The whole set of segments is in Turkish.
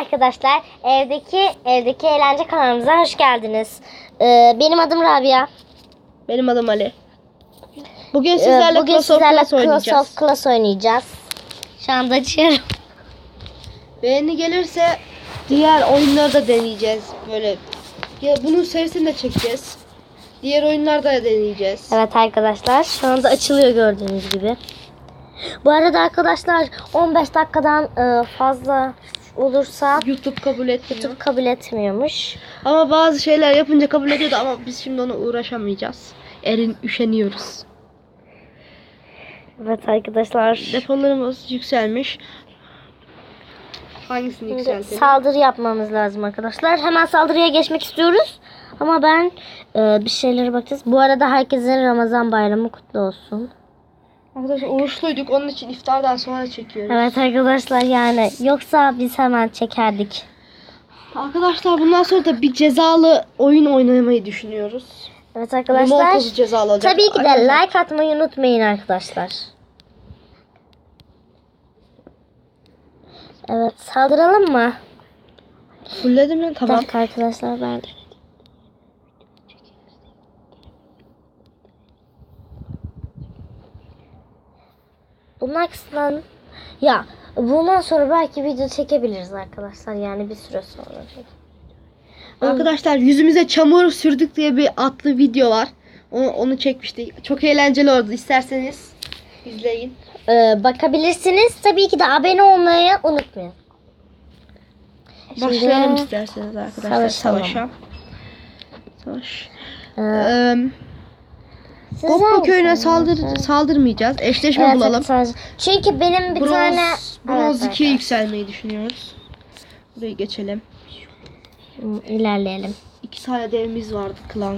Arkadaşlar evdeki evdeki eğlence kanalımıza hoş geldiniz. Ee, benim adım Rabia. Benim adım Ali. Bugün Ee, sizlerle Bugün Clash of sizlerle Clash oynayacağız. of Clans oynayacağız. Şu anda açıyorum. Beğeni gelirse diğer oyunları da deneyeceğiz. Böyle ya bunun serisini de çekeceğiz. Diğer oyunları da deneyeceğiz. Evet arkadaşlar şu anda açılıyor gördüğünüz gibi. Bu arada arkadaşlar 15 dakikadan e, fazla olursa YouTube kabul etmiyor. YouTube kabul etmiyormuş. Ama bazı şeyler yapınca kabul ediyordu ama biz şimdi ona uğraşamayacağız. Erin üşeniyoruz. Evet arkadaşlar. Depolarımız yükselmiş. Hangisini yükseltelim? saldırı yapmamız lazım arkadaşlar. Hemen saldırıya geçmek istiyoruz. Ama ben e, bir şeylere bakacağız. Bu arada herkesin Ramazan bayramı kutlu olsun. Arkadaşlar oruçluyduk onun için iftardan sonra çekiyoruz. Evet arkadaşlar yani yoksa biz hemen çekerdik. Arkadaşlar bundan sonra da bir cezalı oyun oynamayı düşünüyoruz. Evet arkadaşlar. cezalı olacak. Tabii ki de Arkadaşlar, like atmayı unutmayın arkadaşlar. Evet saldıralım mı? Fulledim ya Bir tamam. dakika arkadaşlar ben. Bunlar kısmen ya bundan sonra belki video çekebiliriz arkadaşlar yani bir süre sonra. Arkadaşlar yüzümüze çamur sürdük diye bir atlı video var. Onu, onu çekmiştik. Çok eğlenceli oldu. İsterseniz izleyin. Ee, bakabilirsiniz. Tabii ki de abone olmayı unutmayın. Şimdi- Başlayalım isterseniz arkadaşlar savaşa. Savaş. Ee, Hangisiniz? köyüne saldır saldırmayacağız. Eşleşme Evet, bulalım. evet, Çünkü benim bir bronz tane bronz Evet, 2'ye evet. yükselmeyi düşünüyoruz. Burayı geçelim. İlerleyelim. İki tane devimiz vardı klan.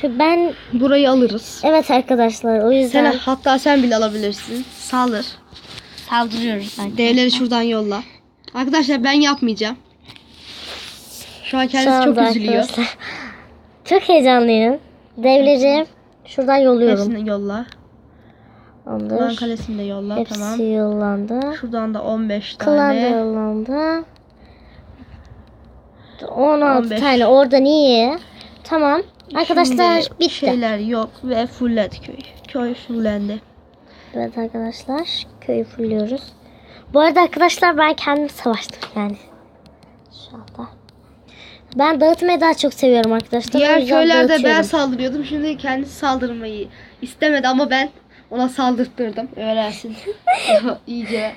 Şu ben Burayı alırız. evet arkadaşlar o yüzden Sen, hatta sen bile alabilirsin. Saldır. saldırıyoruz. Devleri şuradan yolla. Arkadaşlar ben yapmayacağım. Şu an kendisi Şu çok üzülüyor. arkadaşlar- Çok heyecanlıyım. Devleri şuradan yolluyorum. Hepsini yolla. Tamamdır. kalesini de yolla. Hepsi Tamam. yollandı. Şuradan da 15 Klan da tane. yollandı. 16 15. tane oradan iyi. Tamam. Arkadaşlar Şimdi bitti. Şeyler yok ve fulledi köy. Köy fullendi. Evet arkadaşlar köyü fulluyoruz. Bu arada arkadaşlar ben kendim savaştım yani. Ben dağıtmayı daha çok seviyorum arkadaşlar. Diğer köylerde ben saldırıyordum. Şimdi kendisi saldırmayı istemedi ama ben ona saldırttırdım. Öğrensin. İyice.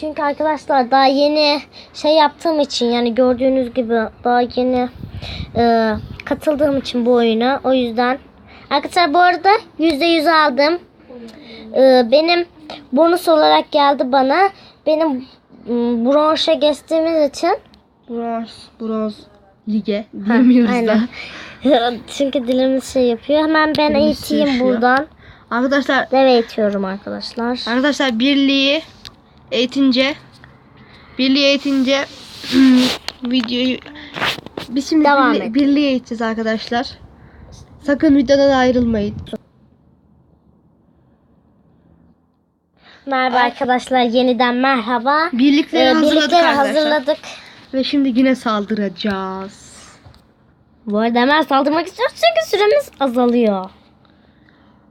Çünkü arkadaşlar daha yeni şey yaptığım için yani gördüğünüz gibi daha yeni e, katıldığım için bu oyuna o yüzden. Arkadaşlar bu arada %100 aldım. E, benim bonus olarak geldi bana. Benim bronşa geçtiğimiz için Bronz, bronz lige diyemiyoruz da. Çünkü dilimiz şey yapıyor. Hemen ben Dilimiz eğiteyim sürüşüyor. buradan. Arkadaşlar Dev eğitiyorum arkadaşlar. Arkadaşlar birliği eğitince birliği eğitince videoyu biz şimdi Devam birli- et. birliği eğiteceğiz arkadaşlar. Sakın videodan ayrılmayın. Merhaba arkadaşlar yeniden merhaba. Birlikleri Ee, hazırladık birlikleri arkadaşlar. Ve şimdi yine saldıracağız. Bu arada hemen saldırmak istiyoruz çünkü süremiz azalıyor.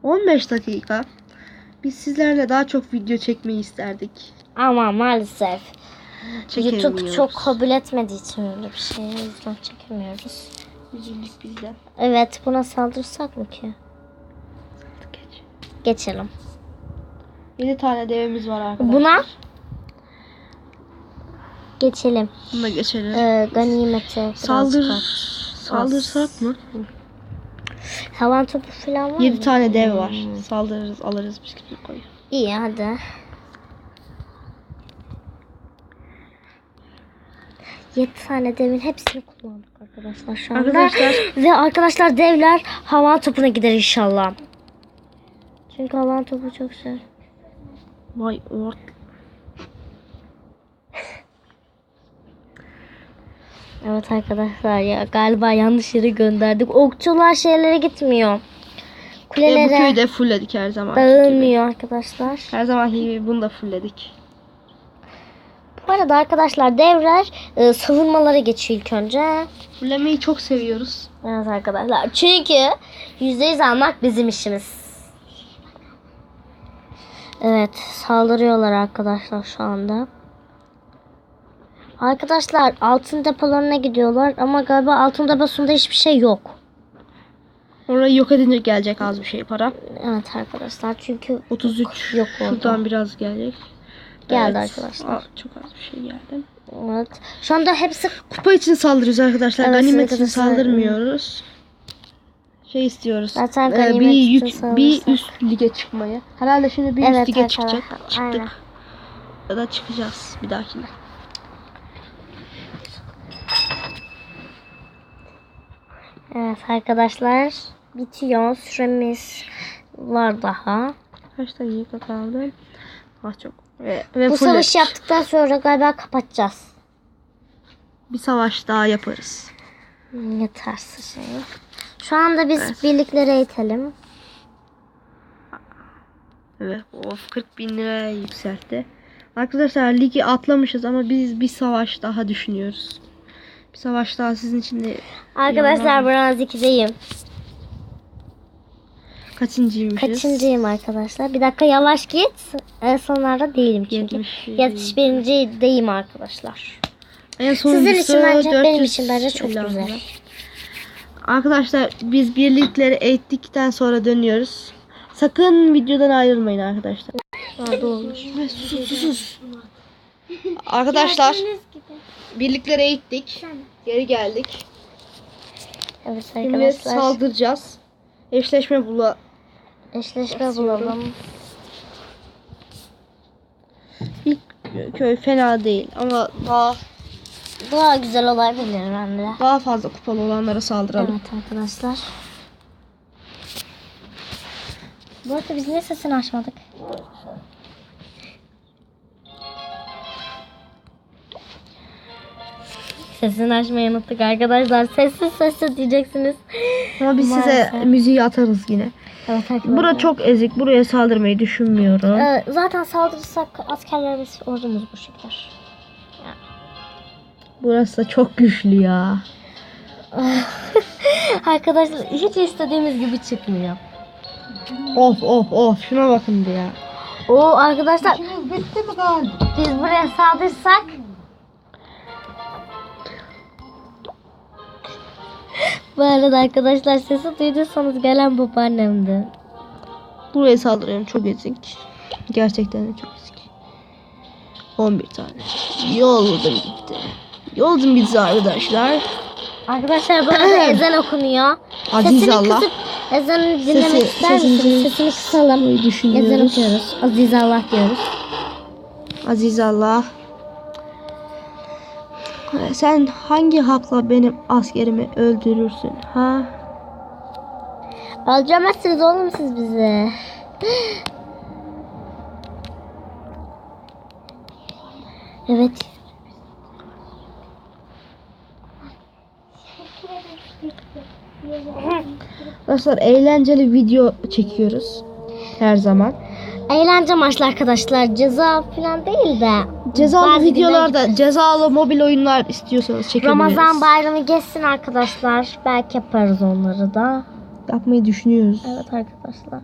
15 dakika. Biz sizlerle daha çok video çekmeyi isterdik. Ama maalesef YouTube çok kabul etmediği için öyle bir şey. O yüzden çekemiyoruz. Üzüldük bizden. Evet buna saldırsak mı ki? Geç. Geçelim. 7 tane devimiz var arkadaşlar. Buna geçelim. Buna geçelim. Ee, ganimete Saldır bak. saldırsak mı? Havan topu falan var 7 mı? tane dev var. Hmm. Saldırırız, alırız gibi koy. İyi hadi. Yedi tane devin hepsini kullandık arkadaşlar şu anda. Arkadaşlar Ve arkadaşlar devler havan topuna gider inşallah. Çünkü havan topu çok şey. vay ort. Evet arkadaşlar ya galiba yanlış yere gönderdik. Okçular şeylere gitmiyor. Ve bu Kulelere köyü de fullledik her zaman. dağılmıyor arkadaşlar. Her zaman gibi bunu da fullledik. Bu arada arkadaşlar devrer e, savunmalara geçiyor ilk önce. Fullemeyi çok seviyoruz. Evet arkadaşlar. Çünkü %100 almak bizim işimiz. Evet saldırıyorlar arkadaşlar şu anda. Arkadaşlar altın depolarına gidiyorlar ama galiba altın deposunda hiçbir şey yok. Orayı yok edince gelecek az bir şey para. Evet arkadaşlar çünkü 33 Yok orada. Şuradan biraz gelecek. Geldi arkadaşlar. Aa, çok az bir şey geldi. evet. Şu anda hepsi Kupa için saldırıyoruz arkadaşlar. Evet, ganimet için saldırmıyoruz. Şey istiyoruz. Zaten Ee, bir, yük, bir üst lige çıkmayı. Herhalde şimdi bir Evet üst lige çıkacak. Çıktık. aynen. Ya da çıkacağız bir dahakine. Evet arkadaşlar bitiyor. Süremiz var daha. Kaç dakika kaldı? Ah çok. Ve, ve Bu et. yaptıktan sonra galiba kapatacağız. Bir savaş daha yaparız. Yetersiz şey. Şu anda biz birlikleri eğitelim. Evet. Of 40 bin liraya yükseltti. Arkadaşlar ligi atlamışız ama biz bir savaş daha düşünüyoruz. Savaş daha sizin için de Arkadaşlar bronz 2'deyim. kaçıncıymışız? Kaçıncıyım arkadaşlar? Bir dakika yavaş git. En sonlarda değilim çünkü. 70. 71.deyim arkadaşlar. En Sizin için bence benim 400 için bence çok güzel. Arkadaşlar biz birlikleri eğittikten sonra dönüyoruz. Sakın videodan ayrılmayın arkadaşlar. Ha, doğmuş. Sus sus sus. Arkadaşlar birlikleri eğittik. Geri geldik. Evet Şimdi arkadaşlar. saldıracağız. Eşleşme bula. Eşleşme bulalım. İlk köy fena değil ama daha Daha güzel olabilir bence. daha fazla kupalı olanlara saldıralım. Evet arkadaşlar. Bu arada biz niye sesini açmadık? Sesini açmayı unuttuk arkadaşlar. Sessiz sessiz diyeceksiniz. Ama biz size müziği atarız yine. Evet arkadaşlar. Bura çok ezik. Buraya saldırmayı düşünmüyorum. Ee, zaten saldırırsak askerlerimiz ordumuz bu şekilde. Burası da çok güçlü ya. arkadaşlar hiç istediğimiz gibi çıkmıyor. Of of of şuna bakın bir ya. Oo arkadaşlar bitti mi galiba? biz buraya saldırsak Bu arada arkadaşlar sesi duyduysanız gelen babaannemdi. Buraya saldırıyorum çok ezik. Gerçekten de çok ezik. 11 tane. Yoldum gitti. Yoldum gitti arkadaşlar. Arkadaşlar bu arada ezan okunuyor. Aziz Sesini Allah. kısıp ezanı dinlemek Sesi- ister misiniz? sesini- Sesini kısalım. Ezan düşünüyoruz. okuyoruz. Aziz Allah diyoruz. Aziz Allah. Sen hangi hakla benim askerimi öldürürsün ha? Öldüremezsiniz oğlum siz bizi. Evet. Arkadaşlar eğlenceli video çekiyoruz. Her zaman. Eğlence maçlı arkadaşlar. Ceza falan değil de. Cezalı bazı videolarda cezalı mobil oyunlar istiyorsanız çekebiliriz. Ramazan bayramı geçsin arkadaşlar. Belki yaparız onları da. Yapmayı düşünüyoruz. Evet arkadaşlar.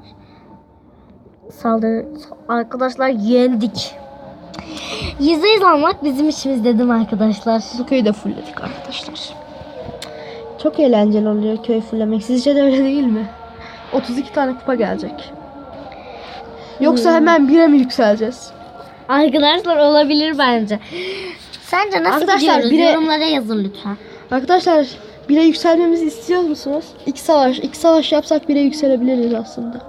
Saldırı arkadaşlar yendik. Yüzde yüz almak bizim işimiz dedim arkadaşlar. Bu köyü de fullledik arkadaşlar. Çok eğlenceli oluyor köy fulllemek. Sizce de öyle değil mi? 32 tane kupa gelecek. Yoksa Hmm. hemen bire mi yükseleceğiz? Arkadaşlar olabilir bence. Sence nasıl Arkadaşlar, gidiyoruz? bire- Yorumlara yazın lütfen. Arkadaşlar bire yükselmemizi istiyor musunuz? İki savaş, iki savaş yapsak bire yükselebiliriz aslında.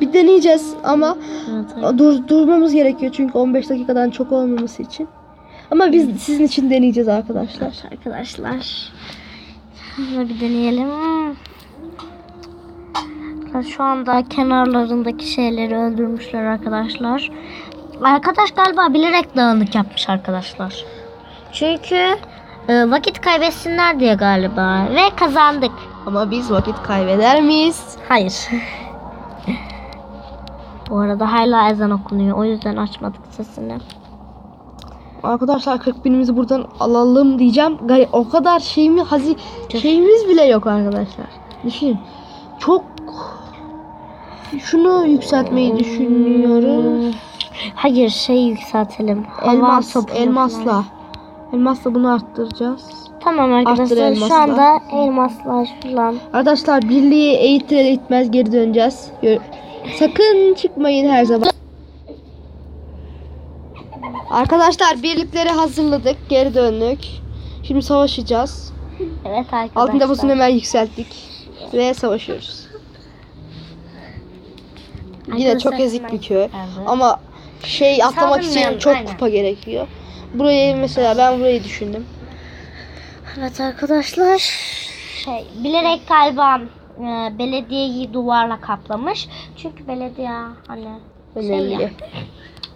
Bir deneyeceğiz ama dur, durmamız gerekiyor çünkü 15 dakikadan çok olmaması için. Ama biz sizin için deneyeceğiz arkadaşlar. arkadaşlar. Şöyle bir deneyelim. Şu anda kenarlarındaki şeyleri öldürmüşler arkadaşlar. Arkadaş galiba bilerek dağınık yapmış arkadaşlar. Çünkü e, vakit kaybetsinler diye galiba. Ve kazandık. Ama biz vakit kaybeder miyiz? Hayır. Bu arada hala ezan okunuyor. O yüzden açmadık sesini. Arkadaşlar 40 binimizi buradan alalım diyeceğim. O kadar şeyimi hazi şeyimiz bile yok arkadaşlar. Düşün. Çok şunu yükseltmeyi düşünüyorum. Hayır şey yükseltelim. Havan Elmas, topunu elmasla. Elmasla bunu arttıracağız. Tamam Arttır arkadaşlar elması şu anda elmaslar falan. Arkadaşlar birliği eğitir eğitmez geri döneceğiz. Gör- Sakın çıkmayın her zaman. Arkadaşlar birlikleri hazırladık. Geri döndük. Şimdi savaşacağız. Evet arkadaşlar. Altın deposunu hemen yükselttik. Ve savaşıyoruz. Yine çok Arkadaşlar ezik bir köy. Evet. Ama şey atlamak için çok aynen. kupa gerekiyor. Burayı mesela ben burayı düşündüm. Evet arkadaşlar. Şey, bilerek galiba e, belediyeyi duvarla kaplamış. Çünkü belediye hani şey Önemli. ya,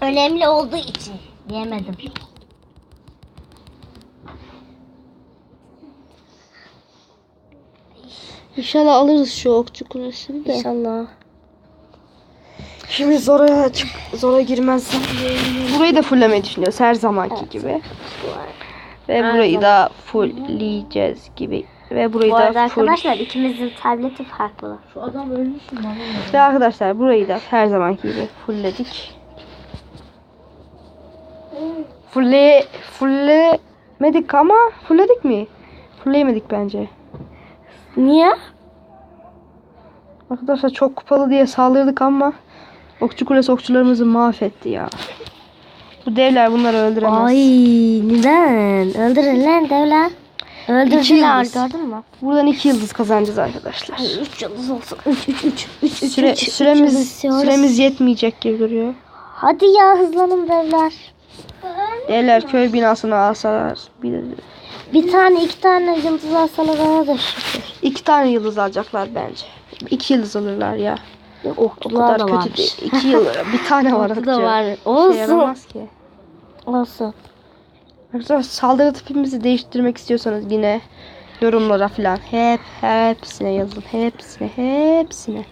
önemli olduğu için diyemedim. İnşallah alırız şu okçu kulesini de. İnşallah. Şimdi Zora'ya çık Zora girmezsem burayı da fulllemeyi düşünüyoruz her zamanki gibi. Ve Her burayı da fullleyeceğiz gibi. Ve burayı Bu da full. arkadaşlar ikimizin tableti farklı. Şu adam ölmüş mü? Ve arkadaşlar burayı da her zamanki gibi fullledik. Fulle fulllemedik ama fullledik mi? Fullleyemedik bence. Niye? Arkadaşlar çok kupalı diye saldırdık ama okçu kulesi okçularımızı mahvetti ya. Bu devler bunları öldüremez. Ay neden? Öldürün lan devler. Öldürdüler gördün mü? Buradan iki yıldız kazanacağız arkadaşlar. 3 yıldız olsun. 3 3 3 3 3 Süre, süremiz süremiz yetmeyecek gibi duruyor. Hadi ya hızlanın devler. Devler köy binasını alsalar bir, Bir tane iki tane yıldız alsalar ona da şükür. iki tane yıldız alacaklar bence. İki yıldız alırlar ya. O Okçular da varmış. İki yıldız. Bir tane var. Okçu da var. Şey Olsun. yaramaz ki. Olsun. Arkadaşlar saldırı tipimizi değiştirmek istiyorsanız yine yorumlara falan hep hepsine yazın. Hepsine hepsine.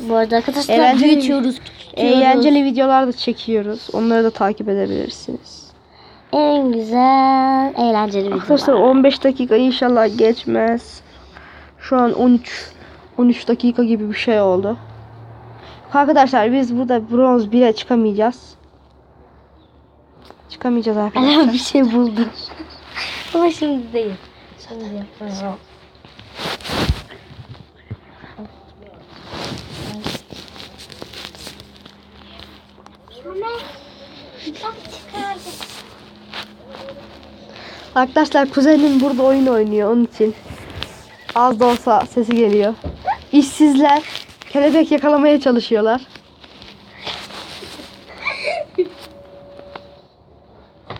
Bu arada arkadaşlar Eğlenceli- büyütüyoruz. küçültüyoruz. Eğlenceli videolar da çekiyoruz. Onları da takip edebilirsiniz. En güzel eğlenceli video. Arkadaşlar 15 dakika inşallah geçmez. Şu an 13 13 dakika gibi bir şey oldu. Arkadaşlar biz burada bronz 1'e çıkamayacağız. Çıkamayacağız arkadaşlar. Ela bir şey buldum. Ama şimdi değil. Şimdi yapıyorum. Arkadaşlar kuzenim burada oyun oynuyor onun için. Az da olsa sesi geliyor. İşsizler kelebek yakalamaya çalışıyorlar.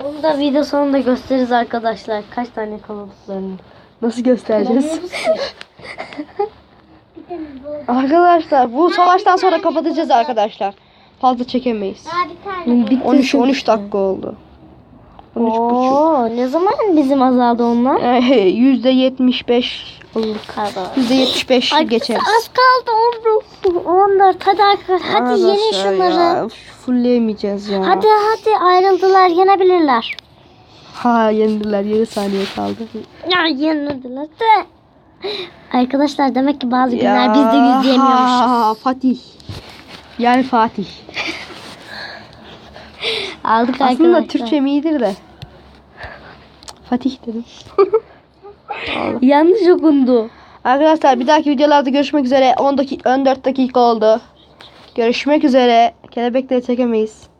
Onu da video sonunda gösteririz arkadaşlar. Kaç tane yakaladıklarını. Nasıl göstereceğiz? arkadaşlar bu savaştan sonra kapatacağız arkadaşlar. Fazla çekemeyiz. Bitti 13 13 dakika oldu. 13 buçuk. Oo, ne zaman bizim azaldı onlar? Yüzde 75 olur. Kadar. Yüzde 75 geçeriz. Az kaldı 14. 14. Hadi arkadaşlar. Hadi yenin Arkadaşlar şunları. Ya, fullleyemeyeceğiz ya. Hadi hadi ayrıldılar yenebilirler. Ha yendiler 7 saniye kaldı. Ya yenildiler de. Arkadaşlar demek ki bazı günler biz de yüz yemiyormuşuz. ha, Fatih. Yani Fatih. Aldık Aslında arkadaşlar. Türkçem iyidir de. Fatih dedim. Yanlış okundu. Arkadaşlar bir dahaki videolarda görüşmek üzere. 10 dakika 14 dakika oldu. Görüşmek üzere. Kelebekleri çekemeyiz.